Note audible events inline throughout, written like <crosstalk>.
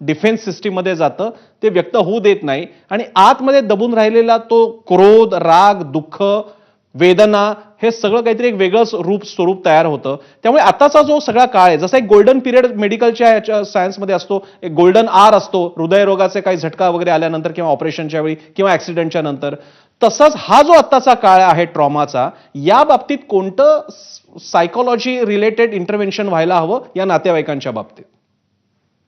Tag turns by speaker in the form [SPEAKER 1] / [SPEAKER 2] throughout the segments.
[SPEAKER 1] Defence सिस्टीममध्ये जातं ते व्यक्त होऊ देत नाही. आणि आतमध्ये दबून राहिलेला तो क्रोध राग दुःख वेदना हे सगळं काहीतरी एक वेगळंच रूप स्वरूप तयार होतं. त्यामुळे आताचा जो सगळा काळ आहे जसा एक गोल्डन पिरियड मेडिकलच्या ह्याच्या सायन्समध्ये असतो एक गोल्डन आर असतो हृदयरोगाचे काही झटका वगैरे आल्यानंतर किंवा ऑपरेशनच्या वेळी किंवा ऍक्सिडेंटच्या नंतर तसाच हा जो आत्ताचा काळ आहे ट्रॉमाचा या बाबतीत कोणतं सायकोलॉजी रिलेटेड इंटरव्हेन्शन व्हायला हवं या नातेवाईकांच्या बाबतीत?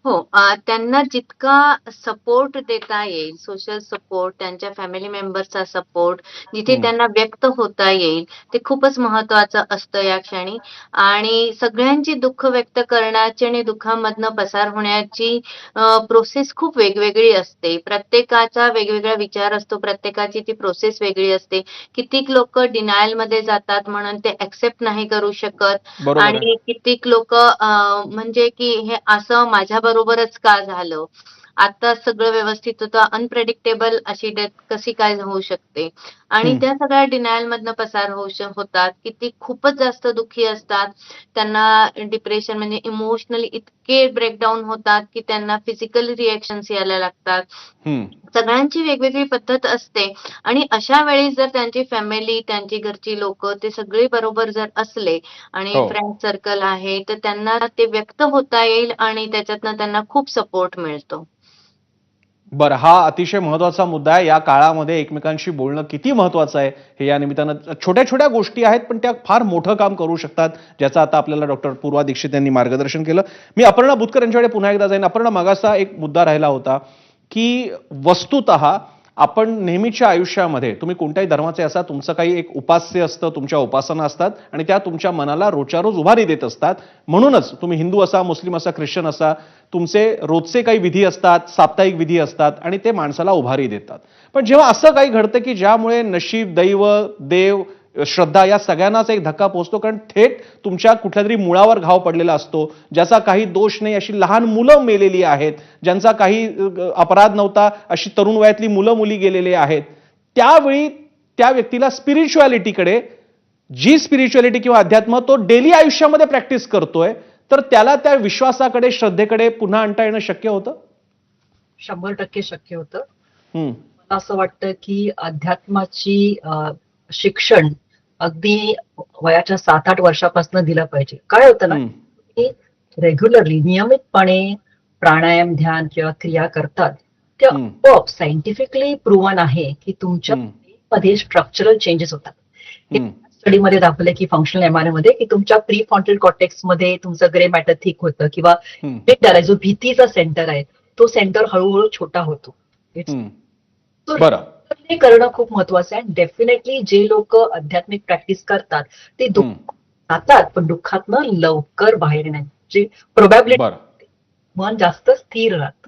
[SPEAKER 2] हो अ, त्यांना जितका सपोर्ट देता येईल सोशल सपोर्ट त्यांच्या फॅमिली मेंबर्सचा सपोर्ट जिथे. त्यांना व्यक्त होता येईल ते खूपच महत्वाचं असतं या क्षणी आणि सगळ्यांची दुःख व्यक्त करण्याची आणि दुःखामधनं पसार होण्याची प्रोसेस खूप वेगवेगळी असते प्रत्येकाचा वेगवेगळा विचार असतो प्रत्येकाची ती प्रोसेस वेगळी असते कितीक लोक डिनायलमध्ये जातात म्हणून ते ऍक्सेप्ट नाही करू शकत
[SPEAKER 1] बरोबर आहे.
[SPEAKER 2] आणि कित्येक लोक म्हणजे की हे असं माझ्या बरोबरच का झालं? आता सगळं व्यवस्थित होतं अनप्रेडिक्टेबल अशी डेथ कशी काय होऊ शकते? आणि. त्या सगळ्या डिनायल मधनं पसार होऊ होतात किती खूपच जास्त दुःखी असतात त्यांना डिप्रेशन म्हणजे इमोशनली इतके ब्रेकडाऊन होतात की त्यांना फिजिकल रिएक्शन्स यायला लागतात. सगळ्यांची वेगवेगळी पद्धत असते आणि अशा वेळी जर त्यांची फॅमिली त्यांची घरची लोक ते सगळे बरोबर जर असले आणि
[SPEAKER 1] हो.
[SPEAKER 2] फ्रेंड सर्कल आहे तर त्यांना ते व्यक्त होता येईल आणि त्याच्यातनं त्यांना खूप सपोर्ट मिळतो
[SPEAKER 1] बरं हा अतिशय महत्त्वाचा मुद्दा आहे. या काळामध्ये एकमेकांशी बोलणं किती महत्वाचं आहे हे या निमित्तानं छोट्या छोट्या गोष्टी आहेत पण त्या फार मोठं काम करू शकतात ज्याचं आता आपल्याला डॉक्टर पूर्वा दीक्षित यांनी मार्गदर्शन केलं. मी अपर्णा बुतकर यांच्याकडे पुन्हा एकदा जाईन. अपर्णा मागासा एक मुद्दा राहिला होता की वस्तुत आपण नेहमीच्या आयुष्यामध्ये तुम्ही कोणत्याही धर्माचे असा तुमचं काही एक उपास्य असतं तुमच्या उपासना असतात आणि त्या तुमच्या मनाला रोजच्या रोज उभारी देत असतात. म्हणूनच तुम्ही हिंदू असा मुस्लिम असा ख्रिश्चन असा तुमचे रोजचे काही विधी असतात साप्ताहिक विधी असतात आणि ते माणसाला उभारी देतात. पण जेव्हा असं काही घडतं की ज्यामुळे नशीब दैव देव श्रद्धा या सगळ्यांनाच एक धक्का पोहोचतो कारण थेट तुमच्या कुठल्या तरी मुळावर घाव पडलेला असतो ज्याचा काही दोष नाही अशी लहान मुलं मेलेली आहेत ज्यांचा काही अपराध नव्हता अशी तरुण वयातली मुलं मुली गेलेली आहेत. त्यावेळी त्या व्यक्तीला स्पिरिच्युअलिटीकडे जी स्पिरिच्युअलिटी किंवा अध्यात्म तो डेली आयुष्यामध्ये प्रॅक्टिस करतोय तर त्याला त्या विश्वासाकडे श्रद्धेकडे पुन्हा आणता येणं शक्य होतं?
[SPEAKER 3] शंभर टक्के शक्य होतं. मला असं वाटतं की अध्यात्माची शिक्षण अगदी वयाच्या सात आठ वर्षापासून दिलं पाहिजे. काय होतं ना की रेग्युलरली नियमितपणे प्राणायाम ध्यान किंवा क्रिया करतात. ते. आपोआप सायंटिफिकली प्रूव्हन आहे की तुमच्या. मध्ये स्ट्रक्चरल चेंजेस होतात. स्टडीमध्ये दाखवलंय की फंक्शनल एमआरए मध्ये की तुमच्या प्री फ्रंटल कॉर्टेक्समध्ये तुमचं ग्रे मॅटर थिक होतं किंवा सेंटर आहे जो भीतीचा सेंटर आहे तो सेंटर हळूहळू छोटा होतो. ते करणं खूप महत्वाचं आहे. डेफिनेटली जे लोक आध्यात्मिक प्रॅक्टिस करतात ते दुःख जातात पण दुःखातनं लवकर बाहेर येण्याची प्रोबॅबिलिटी मन जास्त स्थिर राहत.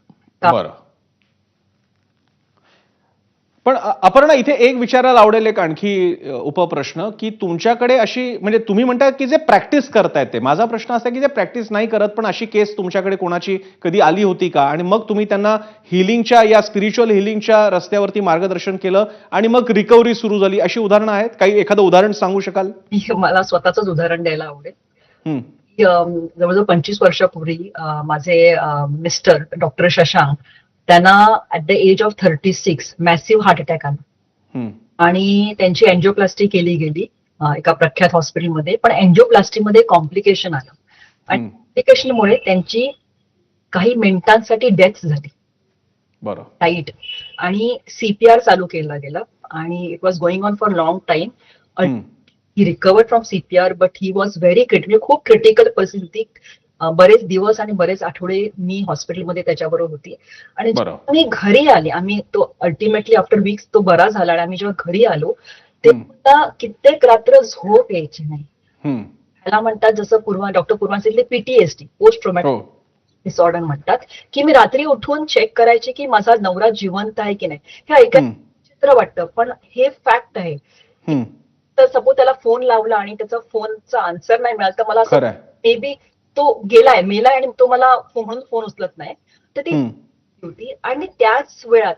[SPEAKER 1] पण अपर्णा इथे एक विचारायला आवडेल एक आणखी उपप्रश्न की तुमच्याकडे अशी म्हणजे तुम्ही म्हणता की जे प्रॅक्टिस करतायत ते. माझा प्रश्न असा की जे प्रॅक्टिस नाही करत पण अशी केस तुमच्याकडे कोणाची कधी आली होती का? आणि मग तुम्ही त्यांना हिलिंगच्या या स्पिरिच्युअल हिलिंगच्या रस्त्यावरती मार्गदर्शन केलं आणि मग रिकव्हरी सुरू झाली. अशी उदाहरणं आहेत? काही एखादं उदाहरण सांगू शकाल? <laughs>
[SPEAKER 3] मला स्वतःच उदाहरण द्यायला आवडेल. जवळजवळ पंचवीस वर्षापूर्वी माझे मिस्टर डॉक्टर शशांक त्यांना at the age of thirty six massive heart attack आला आणि त्यांची अँजिओप्लास्टी केली गेली एका प्रख्यात हॉस्पिटलमध्ये पण अँजिओप्लास्टीमध्ये कॉम्प्लिकेशन आलं. आणि. कॉम्प्लिकेशनमुळे त्यांची काही मिनिटांसाठी डेथ झाली. टाईट आणि सीपीआर चालू केला गेला. आणि it was going on for long time he recovered from CPR but he was very critical खूप क्रिटिकल परिस्थिती बरेच दिवस आणि बरेच आठवडे मी हॉस्पिटलमध्ये त्याच्याबरोबर होती. आणि मी घरी आले आम्ही तो अल्टिमेटली आफ्टर वीक्स तो बरा झाला आणि आम्ही जेव्हा घरी आलो तेव्हा कित्येक रात्र झोप यायची नाही. ह्याला म्हणतात जसं पूर्वा डॉक्टर पूर्वा सांगितले पीटीएसडी पोस्ट ट्रोमॅटिक डिसऑर्डर म्हणतात की मी रात्री उठून चेक करायचे की माझा नवरा जिवंत आहे की नाही. हे ऐकायला
[SPEAKER 1] हम्म,
[SPEAKER 3] चित्र वाटतं पण हे फॅक्ट आहे. तर सपोज त्याला फोन लावला आणि त्याचा फोनचा आन्सर नाही मिळाला तर मला असं मे बी तो गेलाय मेलाय आणि तो मला म्हणून फोन उचलत नाही. तर ती होती आणि त्याच वेळात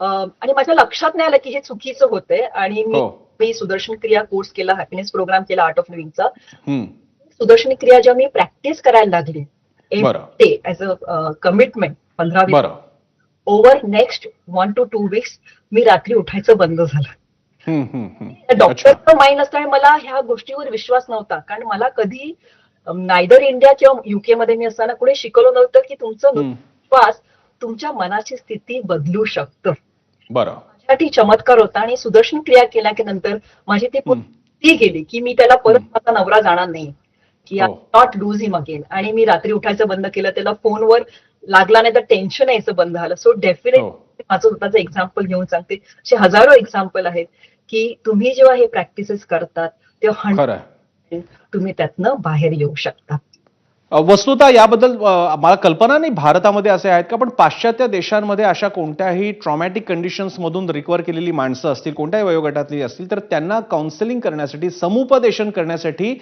[SPEAKER 3] आणि माझ्या लक्षात नाही आलं की हे चुकीचं होतंय आणि मी
[SPEAKER 1] हो.
[SPEAKER 3] मी सुदर्शन क्रिया कोर्स केला हॅपीनेस प्रोग्राम केला आर्ट ऑफ लिव्हिंगचा सुदर्शन क्रिया जेव्हा मी प्रॅक्टिस करायला लागली. ते ऍज अ कमिटमेंट पंधरा over next one two two weeks मी रात्री उठायचं बंद झालं. डॉक्टरचं माइंड असल्यामुळे मला ह्या गोष्टीवर विश्वास नव्हता. कारण मला कधी नायदर इंडिया किंवा युके मध्ये मी असताना कुणी शिकवलं नव्हतं की तुमचं
[SPEAKER 1] हम्म.
[SPEAKER 3] श्वास तुमच्या मनाची स्थिती बदलू शकतं.
[SPEAKER 1] बरं.
[SPEAKER 3] माझ्यासाठी चमत्कार होता आणि सुदर्शन क्रिया केल्या की नंतर माझी ती. ती गेली की मी त्याला परत माझा नवरा जाणार नाही. की
[SPEAKER 1] हो.
[SPEAKER 3] नॉट लूज हिम अगेन आणि मी रात्री उठायचं बंद केलं त्याला फोनवर लागला नाही तर टेन्शन यायचं बंद झालं. सो डेफिनेट
[SPEAKER 1] हो.
[SPEAKER 3] माझं स्वतःचं एक्झाम्पल घेऊन सांगते. असे हजारो एक्झाम्पल आहेत की तुम्ही जेव्हा हे प्रॅक्टिसेस करतात तेव्हा
[SPEAKER 1] खरं आहे.
[SPEAKER 3] 100% तुम्ही त्यातनं बाहेर येऊ शकता.
[SPEAKER 1] वस्तुता वस्तुतः याबद्दल मला कल्पना नाही भारतामध्ये असे आहेत का पण पाश्चात्य देशांमध्ये अशा कोणत्याही ट्रॉमॅटिक कंडिशन्स मधून रिकवर केलेली माणसं असतील कोणत्याही वयोगटातली असतील तर त्यांना काउन्सिलिंग करण्यासाठी समुपदेशन करण्यासाठी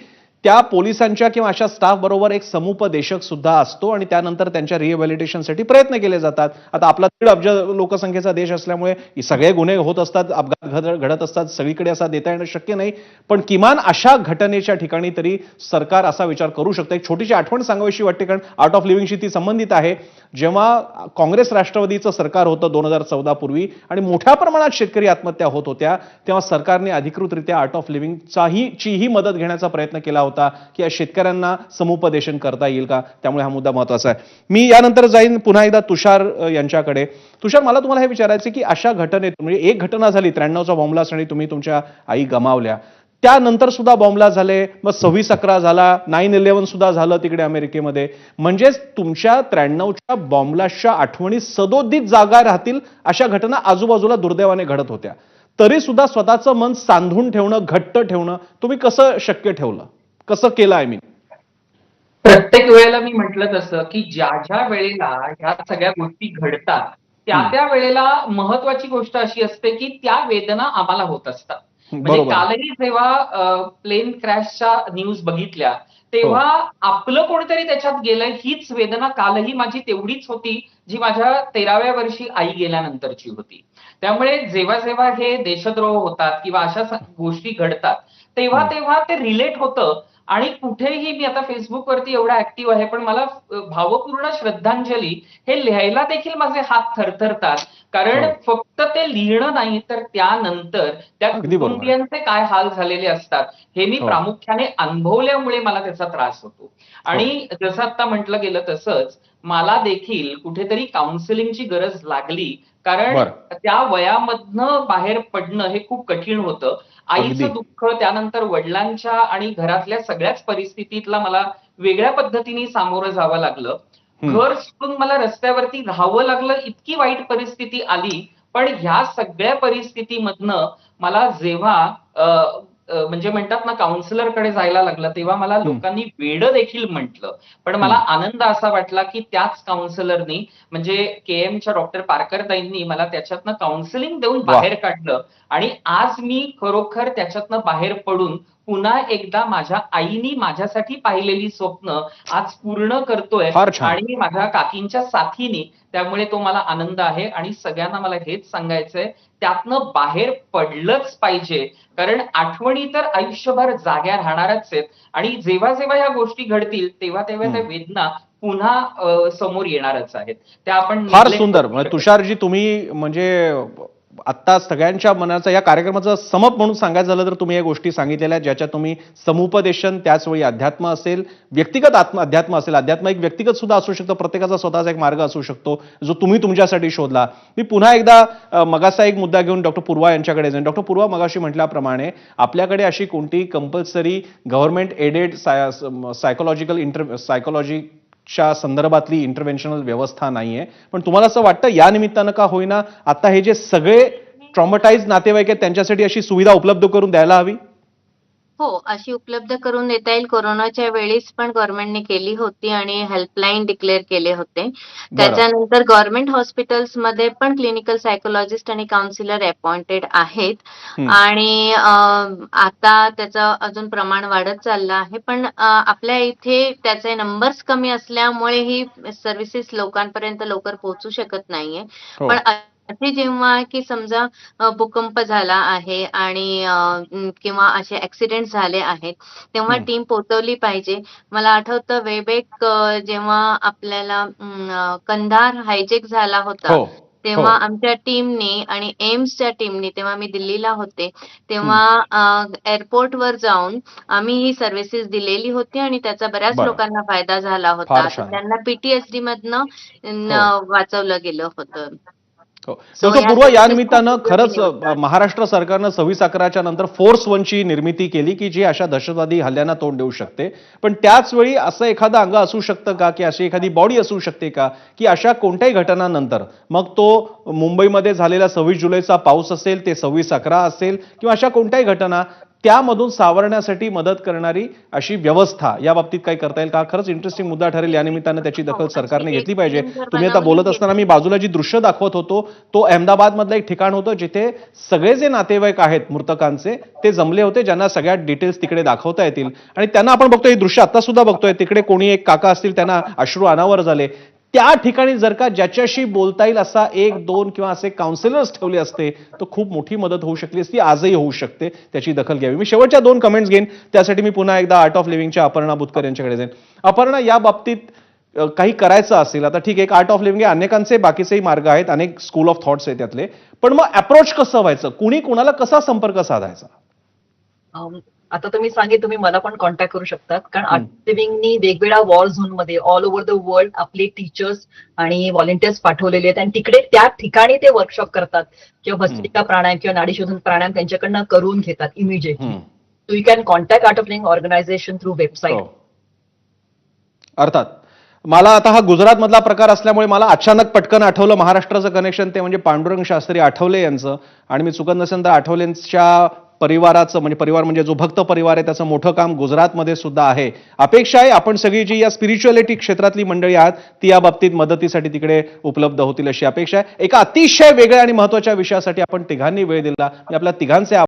[SPEAKER 1] त्या पोलिसांच्या किंवा अशा स्टाफ बरोबर एक समुपदेशक सुद्धा असतो आणि त्यानंतर त्यांच्या रिहॅबिलिटेशनसाठी प्रयत्न केले जातात. आता आपला दीड अब्ज लोकसंख्येचा देश असल्यामुळे सगळे गुन्हे होत असतात अपघात घडत असतात सगळीकडे असा देता येणं शक्य नाही. पण किमान अशा घटनेच्या ठिकाणी तरी सरकार असा विचार करू शकतं. एक छोटीशी आठवण सांगावीशी वाटते कारण आर्ट ऑफ लिव्हिंगशी ती संबंधित आहे. जेव्हा काँग्रेस राष्ट्रवादीचं सरकार होतं दोन हजार चौदा पूर्वी आणि मोठ्या प्रमाणात शेतकरी आत्महत्या होत होत्या तेव्हा सरकारने अधिकृतरित्या आर्ट ऑफ लिव्हिंगचाही चीही मदत घेण्याचा प्रयत्न केला होता की या शेतकऱ्यांना समुपदेशन करता येईल का? त्यामुळे हा मुद्दा महत्त्वाचा आहे. मी यानंतर जाईन पुन्हा एकदा तुषार यांच्याकडे. तुषार मला तुम्हाला हे विचारायचं की अशा घटनेत म्हणजे एक घटना झाली त्र्याण्णवचा बॉम्बलास्ट आणि तुम्ही तुमच्या आई गमावल्या. त्यानंतर सुद्धा बॉम्बला झाले मग सव्वीस अकरा झाला नाईन इलेव्हन सुद्धा झालं तिकडे अमेरिकेमध्ये. म्हणजेच तुमच्या त्र्याण्णवच्या बॉम्बलास्टच्या आठवणी सदोदित जागा राहतील अशा घटना आजूबाजूला दुर्दैवाने घडत होत्या. तरी सुद्धा स्वतःचं मन सांधून ठेवणं घट्ट ठेवणं तुम्ही कसं शक्य ठेवलं? कसं केलं आय मीन
[SPEAKER 4] प्रत्येक वेळेला मी म्हटलं तसं की ज्या ज्या वेळेला ह्या सगळ्या गोष्टी घडतात त्या. त्या वेळेला महत्वाची गोष्ट अशी असते की त्या वेदना आम्हाला होत असतात म्हणजे कालही जेव्हा प्लेन क्रॅशच्या न्यूज बघितल्या तेव्हा
[SPEAKER 1] हो.
[SPEAKER 4] आपलं कोणतरी त्याच्यात गेलंय हीच वेदना कालही माझी तेवढीच होती जी माझ्या तेराव्या वर्षी आई गेल्यानंतरची होती त्यामुळे जेव्हा जेव्हा हे देशद्रोह होतात किंवा अशा गोष्टी घडतात तेव्हा. तेव्हा ते रिलेट होतं आणि कुठेही मी आता फेसबुकवरती एवढा ऍक्टिव्ह आहे पण मला भावपूर्ण श्रद्धांजली हे लिहायला देखील माझे हात थरथरतात कारण
[SPEAKER 1] हो.
[SPEAKER 4] फक्त ते लिहिणं नाही तर त्यानंतर त्या. कुटुंबियांचे काय हाल झालेले असतात हे मी
[SPEAKER 1] हो.
[SPEAKER 4] प्रामुख्याने अनुभवल्यामुळे मला त्याचा त्रास होतो आणि जसं आता म्हटलं गेलं तसंच मला देखील कुठेतरी काउन्सिलिंगची गरज लागली कारण. त्या वयामधनं बाहेर पडणं हे खूप कठीण होतं. आईचं दुःख त्यानंतर वडिलांच्या आणि घरातल्या सगळ्याच परिस्थितीतला मला वेगळ्या पद्धतीने सामोरं जावं लागलं. घर सोडून मला रस्त्यावरती राहावं लागलं इतकी वाईट परिस्थिती आली पण ह्या सगळ्या परिस्थितीमधनं मला जेव्हा म्हणजे म्हणतात ना काउन्सिलरकडे जायला लागलं तेव्हा मला. लोकांनी वेड देखील म्हटलं पण मला आनंद असा वाटला की त्याच काउन्सिलरनी म्हणजे के एमच्या डॉक्टर पारकरताईंनी मला त्याच्यातनं काउन्सिलिंग देऊन. बाहेर काढलं आणि आज मी खरोखर त्याच्यातनं बाहेर पडून पुन्हा एकदा माझ्या आईनी माझ्यासाठी पाहिलेली स्वप्न आज पूर्ण करतोय. आणि माझ्या काकींच्या साथीने त्यामुळे तो मला आनंद आहे आणि सगळ्यांना मला हेच सांगायचंय त्यातनं बाहेर पडलंच पाहिजे कारण आठवणी तर आयुष्यभर जाग्या राहणारच आहेत आणि जेव्हा जेव्हा ह्या गोष्टी घडतील तेव्हा तेव्हा त्या. वेदना पुन्हा समोर येणारच आहेत त्या आपण
[SPEAKER 1] फार सुंदर म्हणजे तुषारजी तुम्ही म्हणजे आत्ता सगळ्यांच्या मनाचा या कार्यक्रमाचं समप म्हणून सांगायचं झालं तर तुम्ही या गोष्टी सांगितलेल्या ज्याच्या तुम्ही समुपदेशन त्याचवेळी अध्यात्म असेल व्यक्तिगत आत्म अध्यात्म असेल. अध्यात्म एक व्यक्तिगत सुद्धा असू शकतं प्रत्येकाचा स्वतःचा एक मार्ग असू शकतो जो तुम्ही तुमच्यासाठी शोधला. मी पुन्हा एकदा मगाचा एक मुद्दा घेऊन डॉक्टर पूर्वा यांच्याकडे जाईन. डॉक्टर पूर्वा मगाशी म्हटल्याप्रमाणे आपल्याकडे अशी कोणती compulsory government aided psychological inter psychology च्या संदर्भातली इंटरव्हेन्शनल व्यवस्था नाहीये. पण तुम्हाला असं वाटतं या निमित्तानं का होईना? आता हे जे सगळे ट्रॉमटाईज नातेवाईक आहेत त्यांच्यासाठी अशी सुविधा उपलब्ध करून द्यायला हवी?
[SPEAKER 2] हो अशी उपलब्ध करून देता येईल. कोरोनाच्या वेळेस पण गव्हर्नमेंटने केली होती आणि हेल्पलाईन डिक्लेअर केले होते. त्याच्यानंतर गव्हर्नमेंट हॉस्पिटल्समध्ये पण क्लिनिकल सायकोलॉजिस्ट आणि काउन्सिलर अपॉइंटेड आहेत. आणि अं, आता त्याचं अजून प्रमाण वाढत चाललं आहे. पण अं, आपल्या इथे त्याचे नंबर्स कमी असल्यामुळे ही सर्व्हिसेस लोकांपर्यंत लवकर पोहोचू शकत नाहीये.
[SPEAKER 1] हो.
[SPEAKER 2] असे जेव्हा की समजा अ, भूकंप झाला आहे आणि अ, किंवा असे ऍक्सिडेंट झाले आहेत तेव्हा
[SPEAKER 1] हं.
[SPEAKER 2] टीम पोहोचवली पाहिजे मला आठवतं वेबेक अ, जेव्हा आपल्याला अ, कंधार हायजेक झाला होता
[SPEAKER 1] हो
[SPEAKER 2] तेव्हा
[SPEAKER 1] हो.
[SPEAKER 2] आमच्या टीमने आणि एम्सच्या टीमने तेव्हा मी दिल्लीला होते तेव्हा एअरपोर्टवर जाऊन आम्ही ही सर्व्हिसेस दिलेली होती आणि त्याचा बऱ्याच
[SPEAKER 1] बरं.
[SPEAKER 2] लोकांना फायदा झाला
[SPEAKER 1] फार
[SPEAKER 2] होता
[SPEAKER 1] छान.
[SPEAKER 2] त्यांना पीटीएसडी मधनं न,
[SPEAKER 1] हो.
[SPEAKER 2] वाचवलं गेलं होतं
[SPEAKER 1] पूर्वा या निमित्तानं खरंच महाराष्ट्र सरकारनं सव्वीस अकराच्या नंतर फोर्स वनची निर्मिती केली की जी अशा दहशतवादी हल्ल्यांना तोंड देऊ शकते. पण त्याच वेळी असं एखादं अंग असू शकतं का? की अशी एखादी बॉडी असू शकते का? की अशा कोणत्याही घटनानंतर मग तो मुंबईमध्ये झालेला सव्वीस जुलैचा पाऊस असेल ते सव्वीस अकरा असेल किंवा अशा कोणत्याही घटना त्यामधून सावरण्यासाठी मदत करणारी अशी व्यवस्था या बाबतीत काही करता येईल? का खरंच इंटरेस्टिंग मुद्दा ठरेल? या निमित्तानं त्याची दखल
[SPEAKER 2] हो,
[SPEAKER 1] सरकारने घेतली पाहिजे. तुम्ही आता बोलत असताना मी बाजूला जी दृश्य दाखवत होतो तो अहमदाबाद मधलं एक ठिकाण होतं जिथे सगळे जे नातेवाईक आहेत मृतकांचे ते जमले होते ज्यांना सगळ्या डिटेल्स तिकडे दाखवता येतील. आणि त्यांना आपण बघतोय हे दृश्य आता सुद्धा बघतोय. तिकडे कोणी एक काका असतील त्यांना अश्रू अनावर झाले. त्या ठिकाणी जर का ज्याच्याशी बोलता येईल असा एक दोन किंवा असे काउन्सिलर्स ठेवले असते तर खूप मोठी मदत होऊ शकली असती आजही होऊ शकते त्याची दखल घ्यावी. मी शेवटच्या दोन कमेंट्स घेईन त्यासाठी मी पुन्हा एकदा आर्ट ऑफ लिव्हिंगच्या अपर्णा बुतकर यांच्याकडे जाईन. अपर्णा या बाबतीत काही करायचं असेल आता ठीक आहे आर्ट ऑफ लिव्हिंग आहे अनेकांचे बाकीचेही मार्ग आहेत अनेक स्कूल ऑफ थॉट्स आहेत त्यातले पण मग अप्रोच कसं व्हायचं? कुणी कुणाला कसा संपर्क साधायचा?
[SPEAKER 3] आता तुम्ही सांगे तुम्ही मला पण कॉन्टॅक्ट करू शकतात. कारण. आर्ट लिव्हिंगनी वेगवेगळ्या वॉर झोनमध्ये ऑल ओव्हर द वर्ल्ड आपले टीचर्स आणि व्हॉलेंटियर्स पाठवलेले आहेत. आणि तिकडे त्या ठिकाणी ते वर्कशॉप करतात. किंवा भस्त्रिका प्राणायाम किंवा नाडी शोधून प्राणायाम त्यांच्याकडनं करून घेतात immediately. So you can contact art of living organisation through website.
[SPEAKER 1] अर्थात मला आता हा गुजरात मधला प्रकार असल्यामुळे मला अचानक पटकन आठवलं महाराष्ट्राचं कनेक्शन ते म्हणजे पांडुरंग शास्त्री आठवले यांचं. आणि मी चुकत नसेल तर आठवलेंच्या परिवाराचं म्हणजे परिवार म्हणजे जो भक्त परिवार आहे त्याचं मोठं काम गुजरातमध्ये सुद्धा आहे. अपेक्षा आहे आपण सगळी जी या स्पिरिच्युअलिटी क्षेत्रातली मंडळी आहात ती या बाबतीत मदतीसाठी तिकडे उपलब्ध होतील अशी अपेक्षा आहे. एका अतिशय वेगळ्या आणि महत्त्वाच्या विषयासाठी आपण तिघांनी वेळ दिला. मी आपल्या तिघांचे